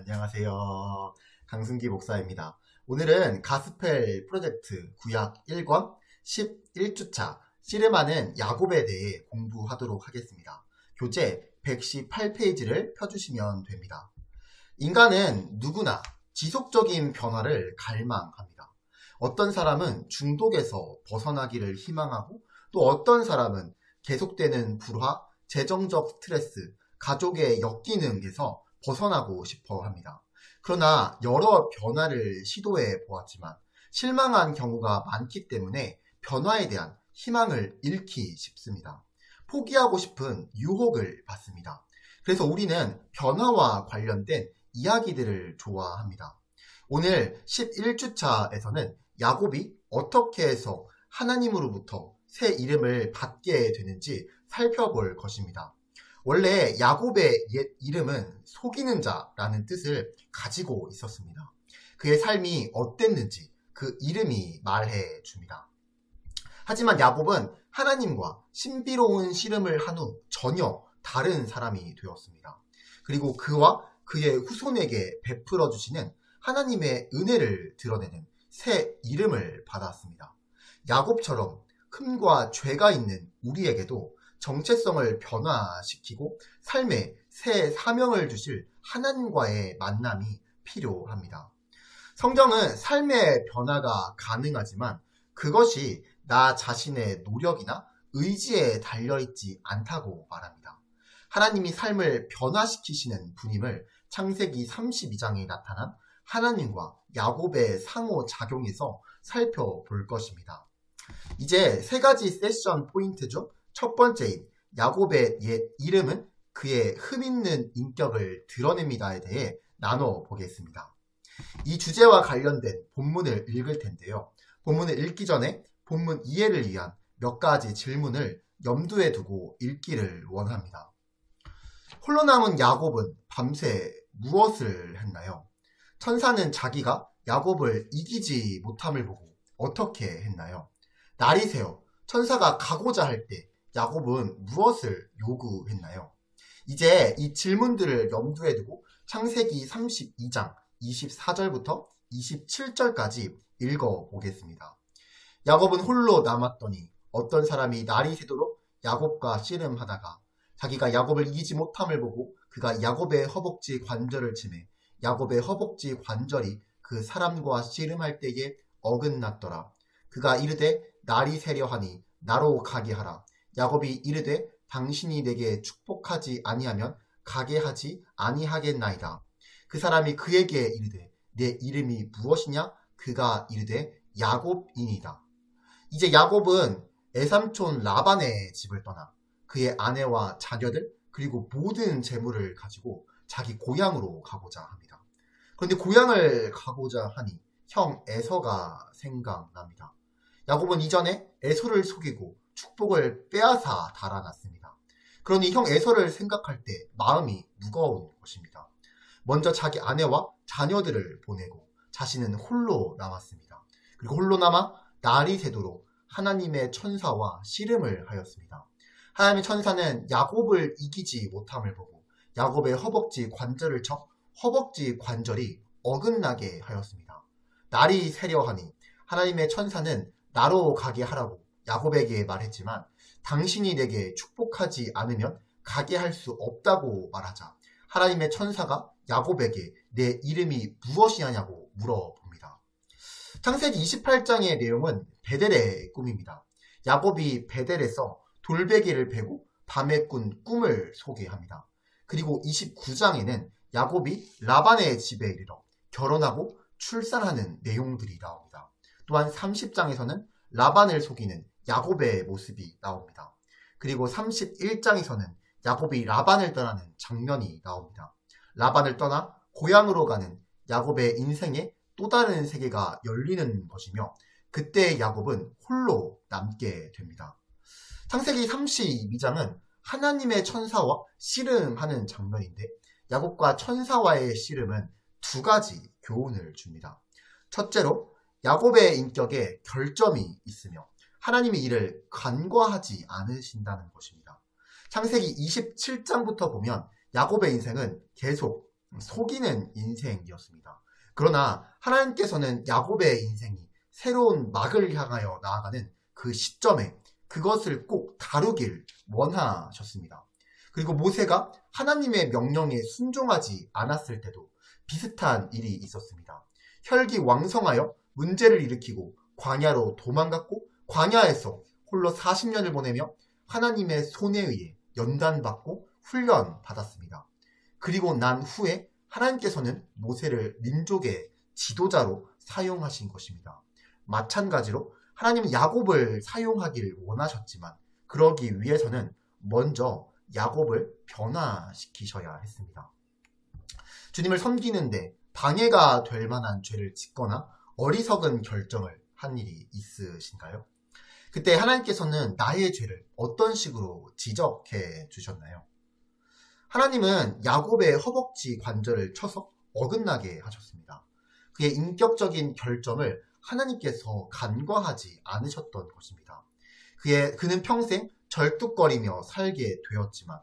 안녕하세요. 강승기 목사입니다. 오늘은 가스펠 프로젝트 구약 1권 11주차 씨름하는 야곱에 대해 공부하도록 하겠습니다. 교재 118페이지를 펴주시면 됩니다. 인간은 누구나 지속적인 변화를 갈망합니다. 어떤 사람은 중독에서 벗어나기를 희망하고 또 어떤 사람은 계속되는 불화, 재정적 스트레스, 가족의 역기능에서 벗어나고 싶어 합니다. 그러나 여러 변화를 시도해 보았지만 실망한 경우가 많기 때문에 변화에 대한 희망을 잃기 쉽습니다. 포기하고 싶은 유혹을 받습니다. 그래서 우리는 변화와 관련된 이야기들을 좋아합니다. 오늘 11주차에서는 야곱이 어떻게 해서 하나님으로부터 새 이름을 받게 되는지 살펴볼 것입니다. 원래 야곱의 옛 이름은 속이는 자라는 뜻을 가지고 있었습니다. 그의 삶이 어땠는지 그 이름이 말해 줍니다. 하지만 야곱은 하나님과 신비로운 씨름을 한 후 전혀 다른 사람이 되었습니다. 그리고 그와 그의 후손에게 베풀어 주시는 하나님의 은혜를 드러내는 새 이름을 받았습니다. 야곱처럼 흠과 죄가 있는 우리에게도 정체성을 변화시키고 삶에 새 사명을 주실 하나님과의 만남이 필요합니다. 성경은 삶의 변화가 가능하지만 그것이 나 자신의 노력이나 의지에 달려있지 않다고 말합니다. 하나님이 삶을 변화시키시는 분임을 창세기 32장에 나타난 하나님과 야곱의 상호작용에서 살펴볼 것입니다. 이제 세 가지 세션 포인트 중 첫 번째인 야곱의 옛 이름은 그의 흠있는 인격을 드러냅니다에 대해 나눠 보겠습니다. 이 주제와 관련된 본문을 읽을 텐데요. 본문을 읽기 전에 본문 이해를 위한 몇 가지 질문을 염두에 두고 읽기를 원합니다. 홀로 남은 야곱은 밤새 무엇을 했나요? 천사는 자기가 야곱을 이기지 못함을 보고 어떻게 했나요? 날이 새어 천사가 가고자 할 때 야곱은 무엇을 요구했나요? 이제 이 질문들을 염두에 두고 창세기 32장 24절부터 27절까지 읽어보겠습니다. 야곱은 홀로 남았더니 어떤 사람이 날이 새도록 야곱과 씨름하다가 자기가 야곱을 이기지 못함을 보고 그가 야곱의 허벅지 관절을 치매 야곱의 허벅지 관절이 그 사람과 씨름할 때에 어긋났더라. 그가 이르되 날이 새려 하니 나로 가게 하라. 야곱이 이르되 당신이 내게 축복하지 아니하면 가게 하지 아니하겠나이다. 그 사람이 그에게 이르되 내 이름이 무엇이냐? 그가 이르되 야곱이니다. 이제 야곱은 애삼촌 라반의 집을 떠나 그의 아내와 자녀들 그리고 모든 재물을 가지고 자기 고향으로 가고자 합니다. 그런데 고향을 가고자 하니 형 에서가 생각납니다. 야곱은 이전에 에서를 속이고 축복을 빼앗아 달아났습니다. 그러니 형 에서를 생각할 때 마음이 무거운 것입니다. 먼저 자기 아내와 자녀들을 보내고 자신은 홀로 남았습니다. 그리고 홀로 남아 날이 새도록 하나님의 천사와 씨름을 하였습니다. 하나님의 천사는 야곱을 이기지 못함을 보고 야곱의 허벅지 관절을 쳐 허벅지 관절이 어긋나게 하였습니다. 날이 새려 하니 하나님의 천사는 나로 가게 하라고 야곱에게 말했지만 당신이 내게 축복하지 않으면 가게 할 수 없다고 말하자 하나님의 천사가 야곱에게 내 이름이 무엇이냐고 물어봅니다. 창세기 28장의 내용은 베델의 꿈입니다. 야곱이 베델에서 돌베개를 베고 밤에 꾼 꿈을 소개합니다. 그리고 29장에는 야곱이 라반의 집에 이르러 결혼하고 출산하는 내용들이 나옵니다. 또한 30장에서는 라반을 속이는 야곱의 모습이 나옵니다. 그리고 31장에서는 야곱이 라반을 떠나는 장면이 나옵니다. 라반을 떠나 고향으로 가는 야곱의 인생에 또 다른 세계가 열리는 것이며 그때 야곱은 홀로 남게 됩니다. 창세기 32장은 하나님의 천사와 씨름하는 장면인데 야곱과 천사와의 씨름은 두 가지 교훈을 줍니다. 첫째로 야곱의 인격에 결점이 있으며 하나님이 이를 간과하지 않으신다는 것입니다. 창세기 27장부터 보면 야곱의 인생은 계속 속이는 인생이었습니다. 그러나 하나님께서는 야곱의 인생이 새로운 막을 향하여 나아가는 그 시점에 그것을 꼭 다루길 원하셨습니다. 그리고 모세가 하나님의 명령에 순종하지 않았을 때도 비슷한 일이 있었습니다. 혈기 왕성하여 문제를 일으키고 광야로 도망갔고 광야에서 홀로 40년을 보내며 하나님의 손에 의해 연단받고 훈련 받았습니다. 그리고 난 후에 하나님께서는 모세를 민족의 지도자로 사용하신 것입니다. 마찬가지로 하나님은 야곱을 사용하길 원하셨지만 그러기 위해서는 먼저 야곱을 변화시키셔야 했습니다. 주님을 섬기는데 방해가 될 만한 죄를 짓거나 어리석은 결정을 한 일이 있으신가요? 그때 하나님께서는 나의 죄를 어떤 식으로 지적해 주셨나요? 하나님은 야곱의 허벅지 관절을 쳐서 어긋나게 하셨습니다. 그의 인격적인 결정을 하나님께서 간과하지 않으셨던 것입니다. 그의, 그는 평생 절뚝거리며 살게 되었지만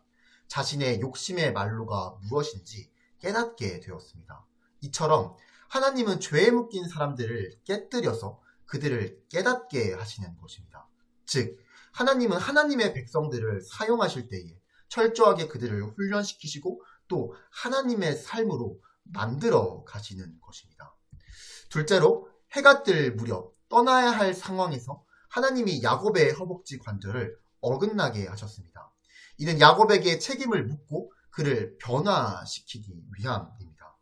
자신의 욕심의 말로가 무엇인지 깨닫게 되었습니다. 이처럼 하나님은 죄에 묶인 사람들을 깨뜨려서 그들을 깨닫게 하시는 것입니다. 즉, 하나님은 하나님의 백성들을 사용하실 때에 철저하게 그들을 훈련시키시고 또 하나님의 삶으로 만들어 가시는 것입니다. 둘째로 해가 뜰 무렵 떠나야 할 상황에서 하나님이 야곱의 허벅지 관절을 어긋나게 하셨습니다. 이는 야곱에게 책임을 묻고 그를 변화시키기 위함입니다.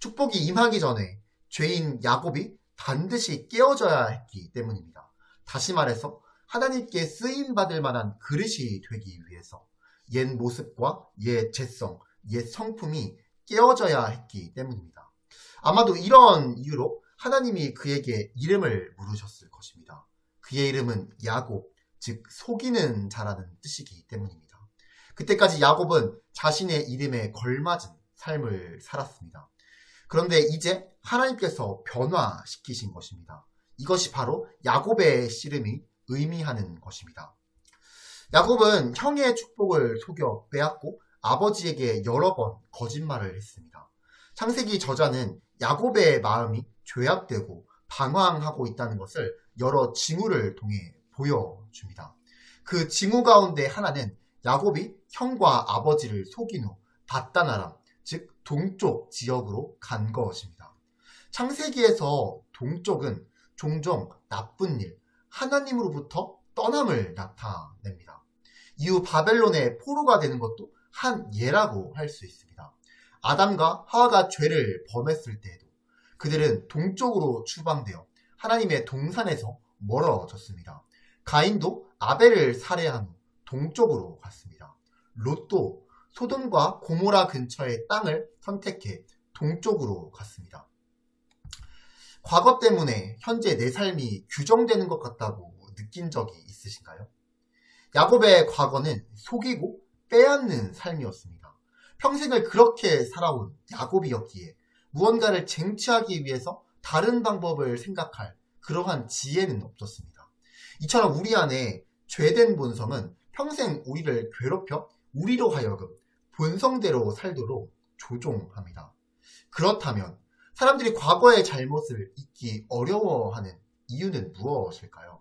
축복이 임하기 전에 죄인 야곱이 반드시 깨어져야 했기 때문입니다. 다시 말해서 하나님께 쓰임 받을 만한 그릇이 되기 위해서 옛 모습과 옛 재성, 옛 성품이 깨어져야 했기 때문입니다. 아마도 이런 이유로 하나님이 그에게 이름을 물으셨을 것입니다. 그의 이름은 야곱, 즉 속이는 자라는 뜻이기 때문입니다. 그때까지 야곱은 자신의 이름에 걸맞은 삶을 살았습니다. 그런데 이제 하나님께서 변화시키신 것입니다. 이것이 바로 야곱의 씨름이 의미하는 것입니다. 야곱은 형의 축복을 속여 빼앗고 아버지에게 여러 번 거짓말을 했습니다. 창세기 저자는 야곱의 마음이 죄악되고 방황하고 있다는 것을 여러 징후를 통해 보여줍니다. 그 징후 가운데 하나는 야곱이 형과 아버지를 속인 후 바다나람, 즉 동쪽 지역으로 간 것입니다. 창세기에서 동쪽은 종종 나쁜 일, 하나님으로부터 떠남을 나타냅니다. 이후 바벨론의 포로가 되는 것도 한 예라고 할 수 있습니다. 아담과 하와가 죄를 범했을 때에도 그들은 동쪽으로 추방되어 하나님의 동산에서 멀어졌습니다. 가인도 아벨을 살해한 후 동쪽으로 갔습니다. 롯도 소돔과 고모라 근처의 땅을 선택해 동쪽으로 갔습니다. 과거 때문에 현재 내 삶이 규정되는 것 같다고 느낀 적이 있으신가요? 야곱의 과거는 속이고 빼앗는 삶이었습니다. 평생을 그렇게 살아온 야곱이었기에 무언가를 쟁취하기 위해서 다른 방법을 생각할 그러한 지혜는 없었습니다. 이처럼 우리 안에 죄된 본성은 평생 우리를 괴롭혀 우리로 하여금 본성대로 살도록 조종합니다. 그렇다면 사람들이 과거의 잘못을 잊기 어려워하는 이유는 무엇일까요?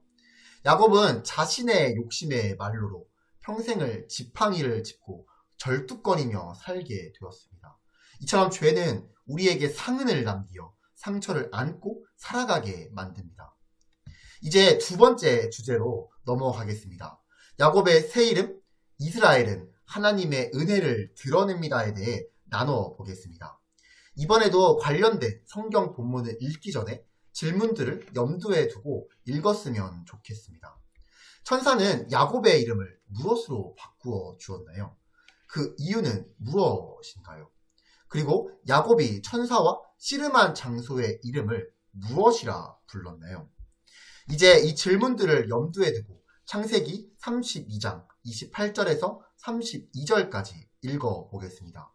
야곱은 자신의 욕심의 말로로 평생을 지팡이를 짚고 절뚝거리며 살게 되었습니다. 이처럼 죄는 우리에게 상흔을 남기어 상처를 안고 살아가게 만듭니다. 이제 두 번째 주제로 넘어가겠습니다. 야곱의 새 이름 이스라엘은 하나님의 은혜를 드러냅니다에 대해 나눠 보겠습니다. 이번에도 관련된 성경 본문을 읽기 전에 질문들을 염두에 두고 읽었으면 좋겠습니다. 천사는 야곱의 이름을 무엇으로 바꾸어 주었나요? 그 이유는 무엇인가요? 그리고 야곱이 천사와 씨름한 장소의 이름을 무엇이라 불렀나요? 이제 이 질문들을 염두에 두고 창세기 32장 28절에서 32절까지 읽어 보겠습니다.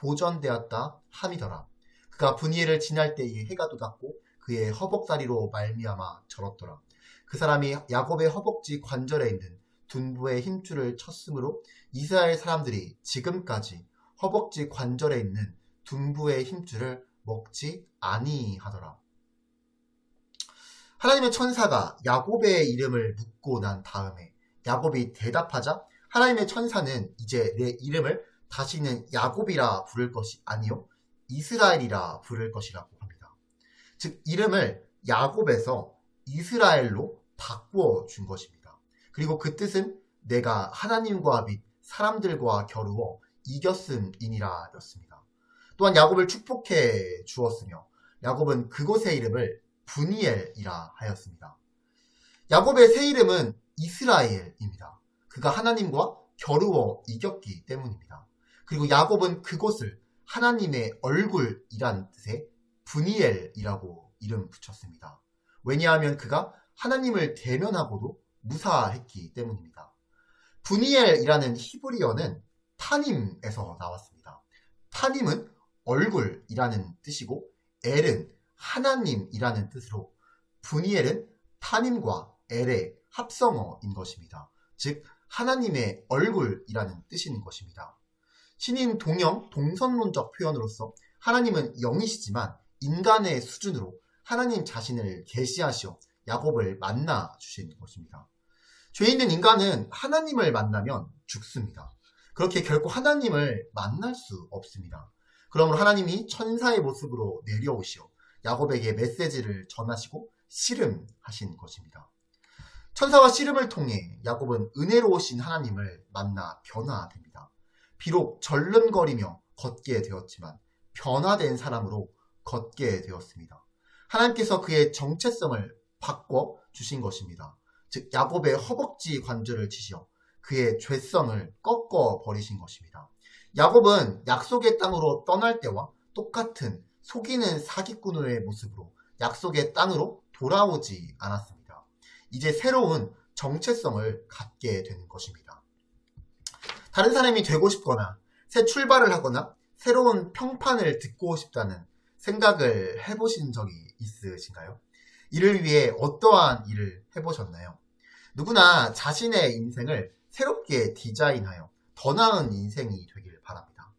보전되었다 함이더라. 그가 분이엘을 지날 때에 해가 돋았고 그의 허벅다리로 말미암아 절었더라. 그 사람이 야곱의 허벅지 관절에 있는 둔부의 힘줄을 쳤으므로 이스라엘 사람들이 지금까지 허벅지 관절에 있는 둔부의 힘줄을 먹지 아니하더라. 하나님의 천사가 야곱의 이름을 묻고 난 다음에 야곱이 대답하자 하나님의 천사는 이제 내 이름을 다시는 야곱이라 부를 것이 아니요 이스라엘이라 부를 것이라고 합니다. 즉 이름을 야곱에서 이스라엘로 바꾸어 준 것입니다. 그리고 그 뜻은 내가 하나님과 및 사람들과 겨루어 이겼음이니라 였습니다. 또한 야곱을 축복해 주었으며 야곱은 그곳의 이름을 분이엘이라 하였습니다. 야곱의 새 이름은 이스라엘입니다. 그가 하나님과 겨루어 이겼기 때문입니다. 그리고 야곱은 그곳을 하나님의 얼굴이란 뜻의 분이엘이라고 이름 붙였습니다. 왜냐하면 그가 하나님을 대면하고도 무사했기 때문입니다. 분이엘이라는 히브리어는 타님에서 나왔습니다. 타님은 얼굴이라는 뜻이고 엘은 하나님이라는 뜻으로 분이엘은 타님과 엘의 합성어인 것입니다. 즉 하나님의 얼굴이라는 뜻인 것입니다. 신인 동영 동선론적 표현으로서 하나님은 영이시지만 인간의 수준으로 하나님 자신을 계시하시어 야곱을 만나 주신 것입니다. 죄 있는 인간은 하나님을 만나면 죽습니다. 그렇게 결코 하나님을 만날 수 없습니다. 그러므로 하나님이 천사의 모습으로 내려오시어 야곱에게 메시지를 전하시고 씨름하신 것입니다. 천사와 씨름을 통해 야곱은 은혜로우신 하나님을 만나 변화됩니다. 비록 절름거리며 걷게 되었지만 변화된 사람으로 걷게 되었습니다. 하나님께서 그의 정체성을 바꿔 주신 것입니다. 즉 야곱의 허벅지 관절을 치시어 그의 죄성을 꺾어 버리신 것입니다. 야곱은 약속의 땅으로 떠날 때와 똑같은 속이는 사기꾼의 모습으로 약속의 땅으로 돌아오지 않았습니다. 이제 새로운 정체성을 갖게 되는 것입니다. 다른 사람이 되고 싶거나 새 출발을 하거나 새로운 평판을 듣고 싶다는 생각을 해보신 적이 있으신가요? 이를 위해 어떠한 일을 해보셨나요? 누구나 자신의 인생을 새롭게 디자인하여 더 나은 인생이 되길 바랍니다.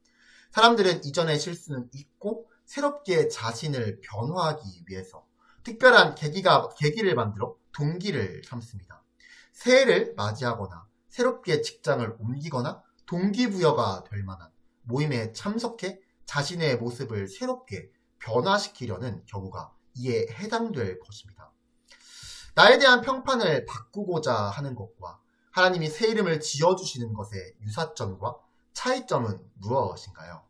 사람들은 이전의 실수는 잊고 새롭게 자신을 변화하기 위해서 특별한 계기가, 계기를 만들어 동기를 삼습니다. 새해를 맞이하거나 새롭게 직장을 옮기거나 동기부여가 될 만한 모임에 참석해 자신의 모습을 새롭게 변화시키려는 경우가 이에 해당될 것입니다. 나에 대한 평판을 바꾸고자 하는 것과 하나님이 새 이름을 지어주시는 것의 유사점과 차이점은 무엇인가요?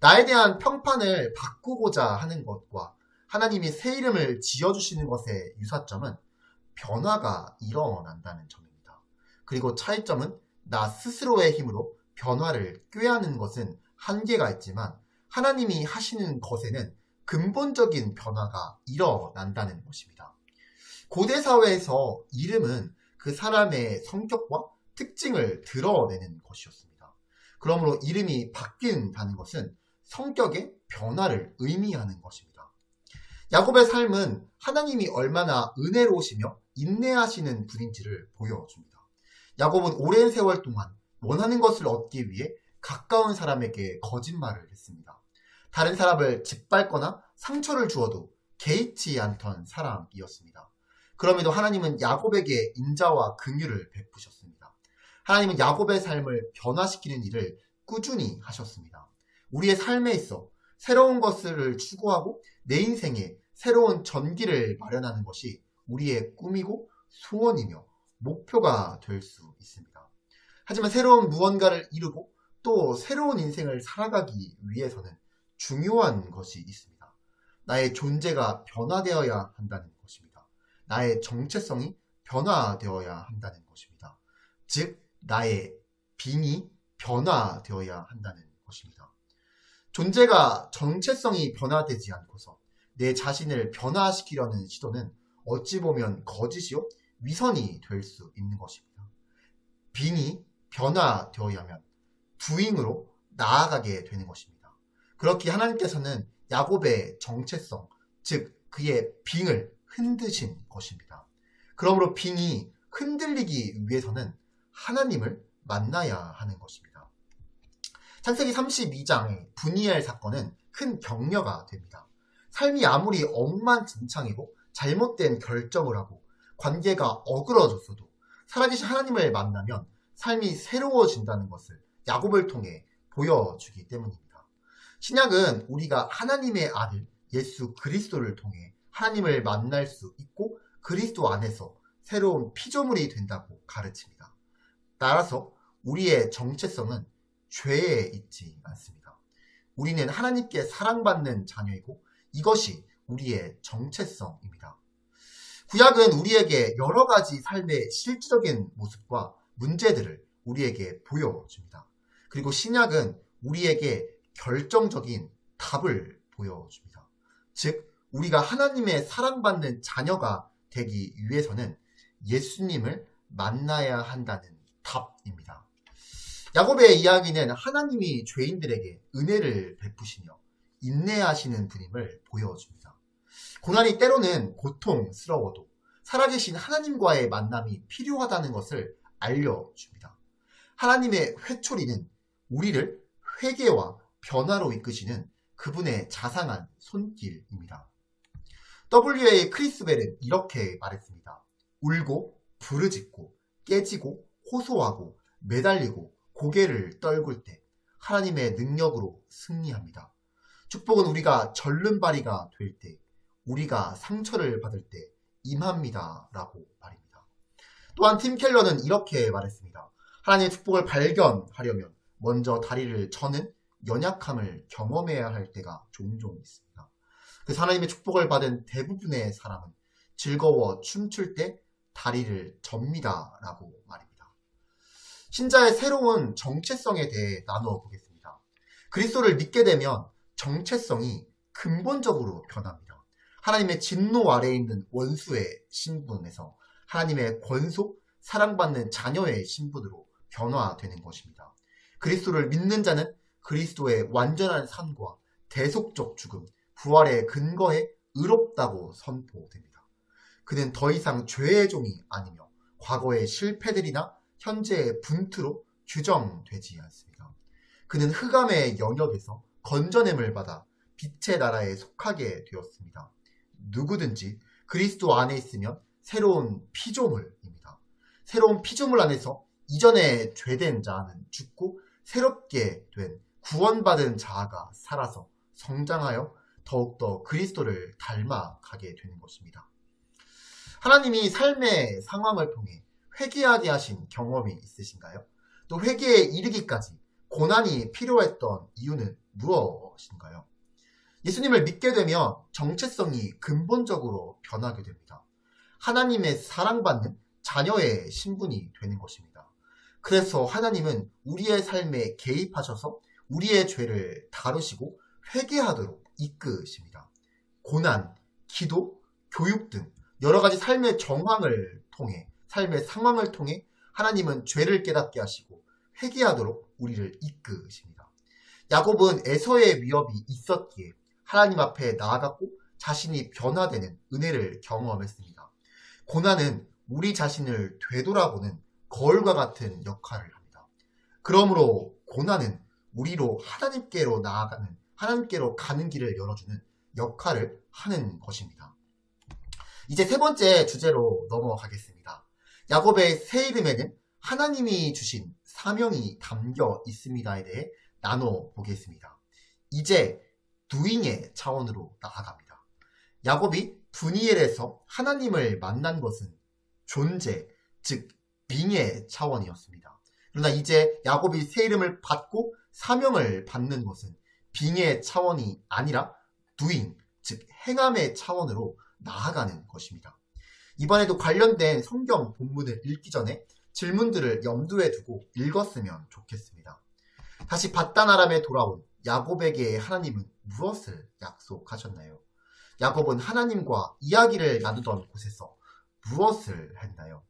나에 대한 평판을 바꾸고자 하는 것과 하나님이 새 이름을 지어주시는 것의 유사점은 변화가 일어난다는 점입니다. 그리고 차이점은 나 스스로의 힘으로 변화를 꾀하는 것은 한계가 있지만 하나님이 하시는 것에는 근본적인 변화가 일어난다는 것입니다. 고대 사회에서 이름은 그 사람의 성격과 특징을 드러내는 것이었습니다. 그러므로 이름이 바뀐다는 것은 성격의 변화를 의미하는 것입니다. 야곱의 삶은 하나님이 얼마나 은혜로우시며 인내하시는 분인지를 보여줍니다. 야곱은 오랜 세월 동안 원하는 것을 얻기 위해 가까운 사람에게 거짓말을 했습니다. 다른 사람을 짓밟거나 상처를 주어도 개의치 않던 사람이었습니다. 그럼에도 하나님은 야곱에게 인자와 긍휼을 베푸셨습니다. 하나님은 야곱의 삶을 변화시키는 일을 꾸준히 하셨습니다. 우리의 삶에 있어 새로운 것을 추구하고 내 인생에 새로운 전기를 마련하는 것이 우리의 꿈이고 소원이며 목표가 될 수 있습니다. 하지만 새로운 무언가를 이루고 또 새로운 인생을 살아가기 위해서는 중요한 것이 있습니다. 나의 존재가 변화되어야 한다는 것입니다. 나의 정체성이 변화되어야 한다는 것입니다. 즉, 나의 빈이 변화되어야 한다는 것입니다. 존재가 정체성이 변화되지 않고서 내 자신을 변화시키려는 시도는 어찌 보면 거짓이요 위선이 될 수 있는 것입니다. 빙이 변화되어야 하면 부잉으로 나아가게 되는 것입니다. 그렇게 하나님께서는 야곱의 정체성, 즉 그의 빙을 흔드신 것입니다. 그러므로 빙이 흔들리기 위해서는 하나님을 만나야 하는 것입니다. 창세기 32장의 분이엘 사건은 큰 격려가 됩니다. 삶이 아무리 엉망진창이고 잘못된 결정을 하고 관계가 어그러졌어도 살아계신 하나님을 만나면 삶이 새로워진다는 것을 야곱을 통해 보여주기 때문입니다. 신약은 우리가 하나님의 아들 예수 그리스도를 통해 하나님을 만날 수 있고 그리스도 안에서 새로운 피조물이 된다고 가르칩니다. 따라서 우리의 정체성은 죄에 있지 않습니다. 우리는 하나님께 사랑받는 자녀이고 이것이 우리의 정체성입니다. 구약은 우리에게 여러 가지 삶의 실질적인 모습과 문제들을 우리에게 보여줍니다. 그리고 신약은 우리에게 결정적인 답을 보여줍니다. 즉, 우리가 하나님의 사랑받는 자녀가 되기 위해서는 예수님을 만나야 한다는 답입니다. 야곱의 이야기는 하나님이 죄인들에게 은혜를 베푸시며 인내하시는 분임을 보여줍니다. 고난이 때로는 고통스러워도 살아계신 하나님과의 만남이 필요하다는 것을 알려줍니다. 하나님의 회초리는 우리를 회개와 변화로 이끄시는 그분의 자상한 손길입니다. WA 크리스벨은 이렇게 말했습니다. 울고 부르짖고 깨지고 호소하고 매달리고 고개를 떨굴 때 하나님의 능력으로 승리합니다. 축복은 우리가 절름발이가 될 때, 우리가 상처를 받을 때 임합니다. 라고 말입니다. 또한 팀 켈러는 이렇게 말했습니다. 하나님의 축복을 발견하려면 먼저 다리를 저는 연약함을 경험해야 할 때가 종종 있습니다. 그 하나님의 축복을 받은 대부분의 사람은 즐거워 춤출 때 다리를 접니다. 라고 말입니다. 신자의 새로운 정체성에 대해 나누어 보겠습니다. 그리스도를 믿게 되면 정체성이 근본적으로 변합니다. 하나님의 진노 아래에 있는 원수의 신분에서 하나님의 권속, 사랑받는 자녀의 신분으로 변화되는 것입니다. 그리스도를 믿는 자는 그리스도의 완전한 삶과 대속적 죽음, 부활의 근거에 의롭다고 선포됩니다. 그는 더 이상 죄의 종이 아니며 과거의 실패들이나 현재의 분투로 규정되지 않습니다. 그는 흑암의 영역에서 건져냄을 받아 빛의 나라에 속하게 되었습니다. 누구든지 그리스도 안에 있으면 새로운 피조물입니다. 새로운 피조물 안에서 이전에 죄된 자는 죽고 새롭게 된 구원받은 자아가 살아서 성장하여 더욱더 그리스도를 닮아가게 되는 것입니다. 하나님이 삶의 상황을 통해 회개하게 하신 경험이 있으신가요? 또 회개에 이르기까지 고난이 필요했던 이유는 무엇인가요? 예수님을 믿게 되면 정체성이 근본적으로 변하게 됩니다. 하나님의 사랑받는 자녀의 신분이 되는 것입니다. 그래서 하나님은 우리의 삶에 개입하셔서 우리의 죄를 다루시고 회개하도록 이끄십니다. 고난, 기도, 교육 등 여러 가지 삶의 정황을 통해 삶의 상황을 통해 하나님은 죄를 깨닫게 하시고 회개하도록 우리를 이끄십니다. 야곱은 에서의 위협이 있었기에 하나님 앞에 나아갔고 자신이 변화되는 은혜를 경험했습니다. 고난은 우리 자신을 되돌아보는 거울과 같은 역할을 합니다. 그러므로 고난은 우리로 하나님께로 나아가는 하나님께로 가는 길을 열어주는 역할을 하는 것입니다. 이제 세 번째 주제로 넘어가겠습니다. 야곱의 새 이름에는 하나님이 주신 사명이 담겨 있습니다에 대해 나눠 보겠습니다. 이제 두잉의 차원으로 나아갑니다. 야곱이 분이엘에서 하나님을 만난 것은 존재, 즉 빙의 차원이었습니다. 그러나 이제 야곱이 새 이름을 받고 사명을 받는 것은 빙의 차원이 아니라 두잉, 즉 행함의 차원으로 나아가는 것입니다. 이번에도 관련된 성경 본문을 읽기 전에 질문들을 염두에 두고 읽었으면 좋겠습니다. 다시 바다나람에 돌아온 야곱에게 하나님은 무엇을 약속하셨나요? 야곱은 하나님과 이야기를 나누던 곳에서 무엇을 했나요?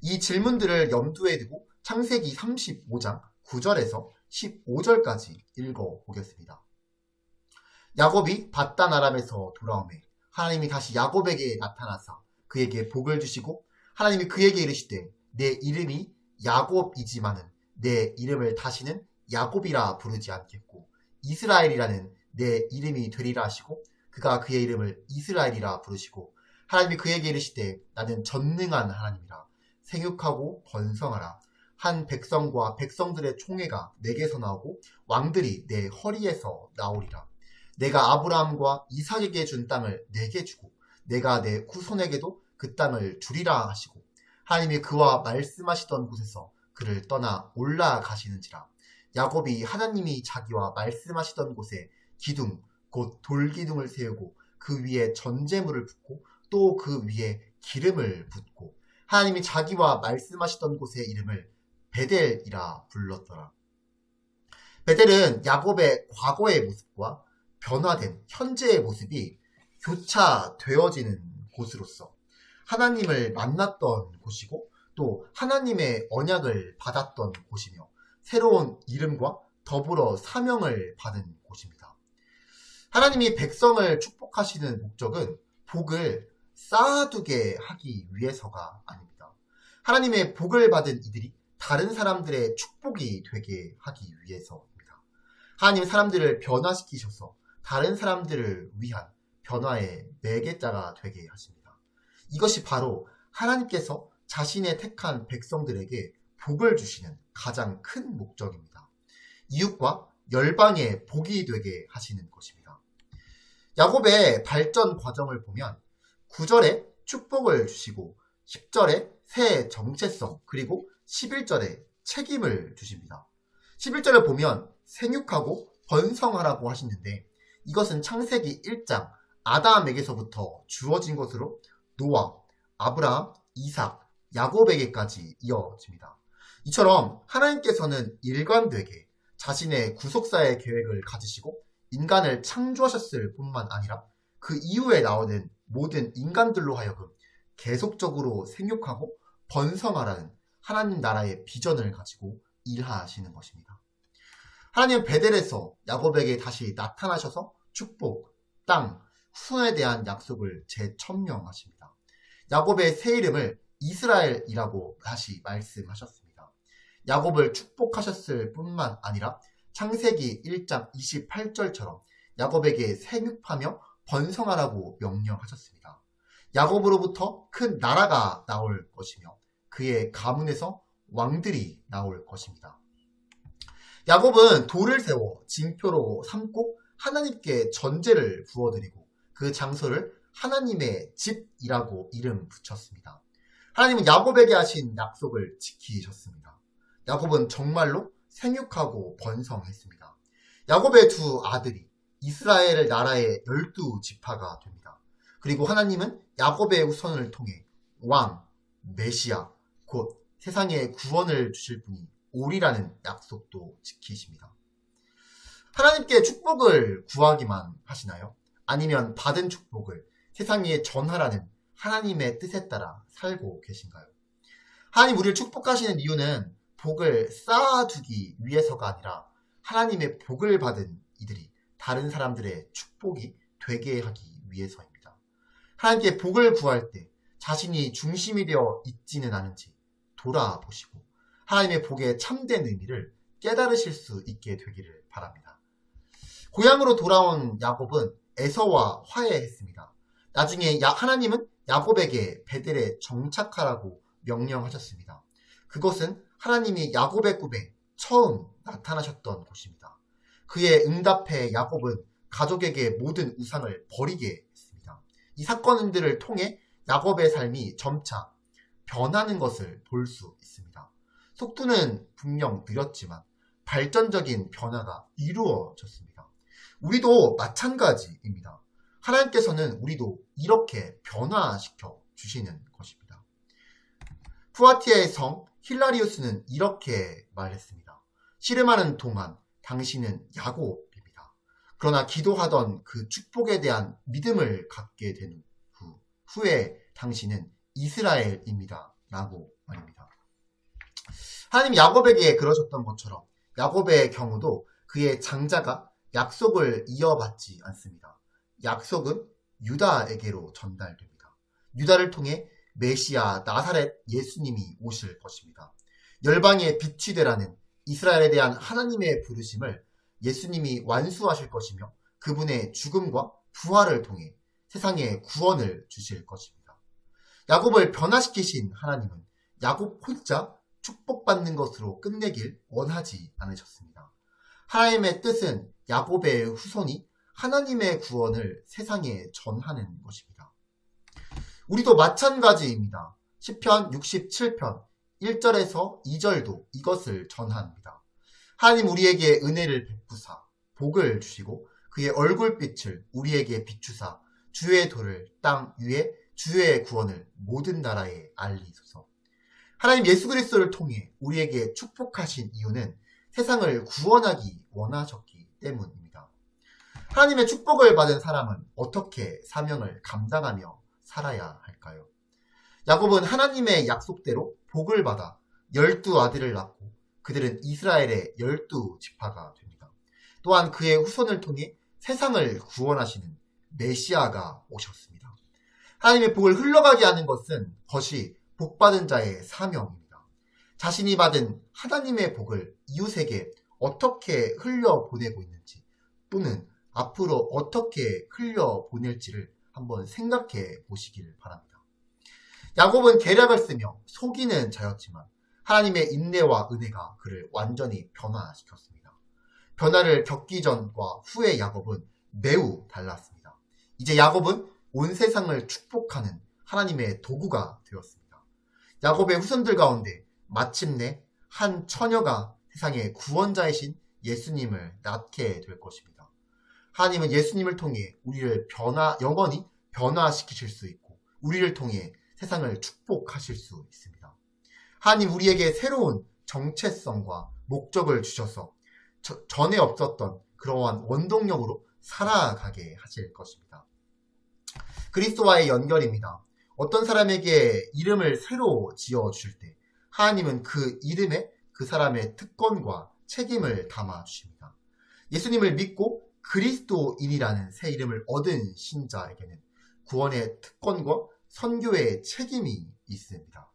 이 질문들을 염두에 두고 창세기 35장 9절에서 15절까지 읽어보겠습니다. 야곱이 바다나람에서 돌아오매 하나님이 다시 야곱에게 나타나사 그에게 복을 주시고 하나님이 그에게 이르시되 내 이름이 야곱이지만은 내 이름을 다시는 야곱이라 부르지 않겠고 이스라엘이라는 내 이름이 되리라 하시고 그가 그의 이름을 이스라엘이라 부르시고 하나님이 그에게 이르시되 나는 전능한 하나님이라 생육하고 번성하라. 한 백성과 백성들의 총회가 내게서 나오고 왕들이 내 허리에서 나오리라. 내가 아브라함과 이삭에게 준 땅을 내게 주고 내가 내 후손에게도 그 땅을 주리라 하시고 하나님이 그와 말씀하시던 곳에서 그를 떠나 올라가시는지라 야곱이 하나님이 자기와 말씀하시던 곳에 기둥 곧 돌기둥을 세우고 그 위에 전제물을 붓고 또 그 위에 기름을 붓고 하나님이 자기와 말씀하시던 곳의 이름을 베델이라 불렀더라. 베델은 야곱의 과거의 모습과 변화된 현재의 모습이 교차되어지는 곳으로서 하나님을 만났던 곳이고 또 하나님의 언약을 받았던 곳이며 새로운 이름과 더불어 사명을 받은 곳입니다. 하나님이 백성을 축복하시는 목적은 복을 쌓아두게 하기 위해서가 아닙니다. 하나님의 복을 받은 이들이 다른 사람들의 축복이 되게 하기 위해서입니다. 하나님 사람들을 변화시키셔서 다른 사람들을 위한 변화의 매개자가 되게 하십니다. 이것이 바로 하나님께서 자신의 택한 백성들에게 복을 주시는 가장 큰 목적입니다. 이웃과 열방의 복이 되게 하시는 것입니다. 야곱의 발전 과정을 보면 9절에 축복을 주시고 10절에 새 정체성 그리고 11절에 책임을 주십니다. 11절을 보면 생육하고 번성하라고 하시는데 이것은 창세기 1장 아담에게서부터 주어진 것으로 노아, 아브라함, 이삭, 야곱에게까지 이어집니다. 이처럼 하나님께서는 일관되게 자신의 구속사의 계획을 가지시고 인간을 창조하셨을 뿐만 아니라 그 이후에 나오는 모든 인간들로 하여금 계속적으로 생육하고 번성하라는 하나님 나라의 비전을 가지고 일하시는 것입니다. 하나님은 베델에서 야곱에게 다시 나타나셔서 축복, 땅, 후손에 대한 약속을 재천명하십니다. 야곱의 새 이름을 이스라엘이라고 다시 말씀하셨습니다. 야곱을 축복하셨을 뿐만 아니라 창세기 1장 28절처럼 야곱에게 생육하며 번성하라고 명령하셨습니다. 야곱으로부터 큰 나라가 나올 것이며 그의 가문에서 왕들이 나올 것입니다. 야곱은 돌을 세워 징표로 삼고 하나님께 전제를 부어드리고 그 장소를 하나님의 집이라고 이름 붙였습니다. 하나님은 야곱에게 하신 약속을 지키셨습니다. 야곱은 정말로 생육하고 번성했습니다. 야곱의 두 아들이 이스라엘 나라의 열두 지파가 됩니다. 그리고 하나님은 야곱의 후손을 통해 왕, 메시아, 곧 세상에 구원을 주실 분이 오리라는 약속도 지키십니다. 하나님께 축복을 구하기만 하시나요? 아니면 받은 축복을 세상에 전하라는 하나님의 뜻에 따라 살고 계신가요? 하나님 우리를 축복하시는 이유는 복을 쌓아두기 위해서가 아니라 하나님의 복을 받은 이들이 다른 사람들의 축복이 되게 하기 위해서입니다. 하나님께 복을 구할 때 자신이 중심이 되어 있지는 않은지 돌아보시고 하나님의 복의 참된 의미를 깨달으실 수 있게 되기를 바랍니다. 고향으로 돌아온 야곱은 에서와 화해했습니다. 나중에 야, 하나님은 야곱에게 베델에 정착하라고 명령하셨습니다. 그것은 하나님이 야곱의 꿈에 처음 나타나셨던 곳입니다. 그의 응답해 야곱은 가족에게 모든 우상을 버리게 했습니다. 이 사건들을 통해 야곱의 삶이 점차 변하는 것을 볼 수 있습니다. 속도는 분명 느렸지만 발전적인 변화가 이루어졌습니다. 우리도 마찬가지입니다. 하나님께서는 우리도 이렇게 변화시켜 주시는 것입니다. 푸아티아의 성 힐라리우스는 이렇게 말했습니다. 씨름하는 동안 당신은 야곱입니다. 그러나 기도하던 그 축복에 대한 믿음을 갖게 된 후, 후에 당신은 이스라엘입니다. 라고 말입니다. 하나님 야곱에게 그러셨던 것처럼 야곱의 경우도 그의 장자가 약속을 이어받지 않습니다. 약속은 유다에게로 전달됩니다. 유다를 통해 메시아 나사렛 예수님이 오실 것입니다. 열방의 빛이 되라는 이스라엘에 대한 하나님의 부르심을 예수님이 완수하실 것이며 그분의 죽음과 부활을 통해 세상에 구원을 주실 것입니다. 야곱을 변화시키신 하나님은 야곱 혼자 축복받는 것으로 끝내길 원하지 않으셨습니다. 하나님의 뜻은 야곱의 후손이 하나님의 구원을 세상에 전하는 것입니다. 우리도 마찬가지입니다. 10편 67편 1절에서 2절도 이것을 전합니다. 하나님 우리에게 은혜를 베푸사 복을 주시고 그의 얼굴빛을 우리에게 비추사 주의 도를 땅 위에 주의 구원을 모든 나라에 알리소서. 하나님 예수 그리스도를 통해 우리에게 축복하신 이유는 세상을 구원하기 원하셨기 때문입니다. 하나님의 축복을 받은 사람은 어떻게 사명을 감당하며 살아야 할까요? 야곱은 하나님의 약속대로 복을 받아 열두 아들을 낳고 그들은 이스라엘의 열두 지파가 됩니다. 또한 그의 후손을 통해 세상을 구원하시는 메시아가 오셨습니다. 하나님의 복을 흘러가게 하는 것은 것이 복받은 자의 사명입니다. 자신이 받은 하나님의 복을 이웃에게 어떻게 흘려보내고 있는지 또는 앞으로 어떻게 흘려보낼지를 한번 생각해 보시길 바랍니다. 야곱은 계략을 쓰며 속이는 자였지만 하나님의 인내와 은혜가 그를 완전히 변화시켰습니다. 변화를 겪기 전과 후의 야곱은 매우 달랐습니다. 이제 야곱은 온 세상을 축복하는 하나님의 도구가 되었습니다. 야곱의 후손들 가운데 마침내 한 처녀가 세상의 구원자이신 예수님을 낳게 될 것입니다. 하나님은 예수님을 통해 우리를 변화, 영원히 변화시키실 수 있고, 우리를 통해 세상을 축복하실 수 있습니다. 하나님 우리에게 새로운 정체성과 목적을 주셔서 저, 전에 없었던 그러한 원동력으로 살아가게 하실 것입니다. 그리스도와의 연결입니다. 어떤 사람에게 이름을 새로 지어 주실 때 하나님은 그 이름에 그 사람의 특권과 책임을 담아 주십니다. 예수님을 믿고 그리스도인이라는 새 이름을 얻은 신자에게는 구원의 특권과 선교의 책임이 있습니다.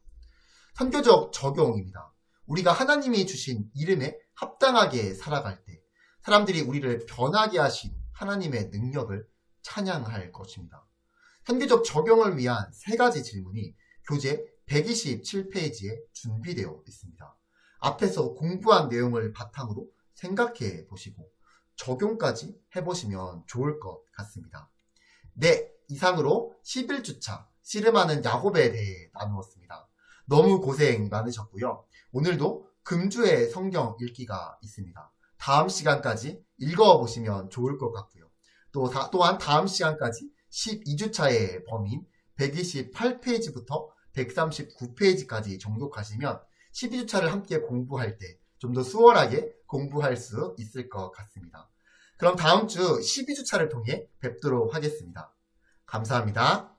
선교적 적용입니다. 우리가 하나님이 주신 이름에 합당하게 살아갈 때 사람들이 우리를 변하게 하신 하나님의 능력을 찬양할 것입니다. 선교적 적용을 위한 세 가지 질문이 교재 127페이지에 준비되어 있습니다. 앞에서 공부한 내용을 바탕으로 생각해 보시고 적용까지 해보시면 좋을 것 같습니다. 네, 이상으로 11주차 씨름하는 야곱에 대해 나누었습니다. 너무 고생 많으셨고요. 오늘도 금주의 성경 읽기가 있습니다. 다음 시간까지 읽어보시면 좋을 것 같고요. 또 다, 또한 다음 시간까지 12주차의 범인 128페이지부터 139페이지까지 정독하시면 12주차를 함께 공부할 때 좀 더 수월하게 공부할 수 있을 것 같습니다. 그럼 다음 주 12주차를 통해 뵙도록 하겠습니다. 감사합니다.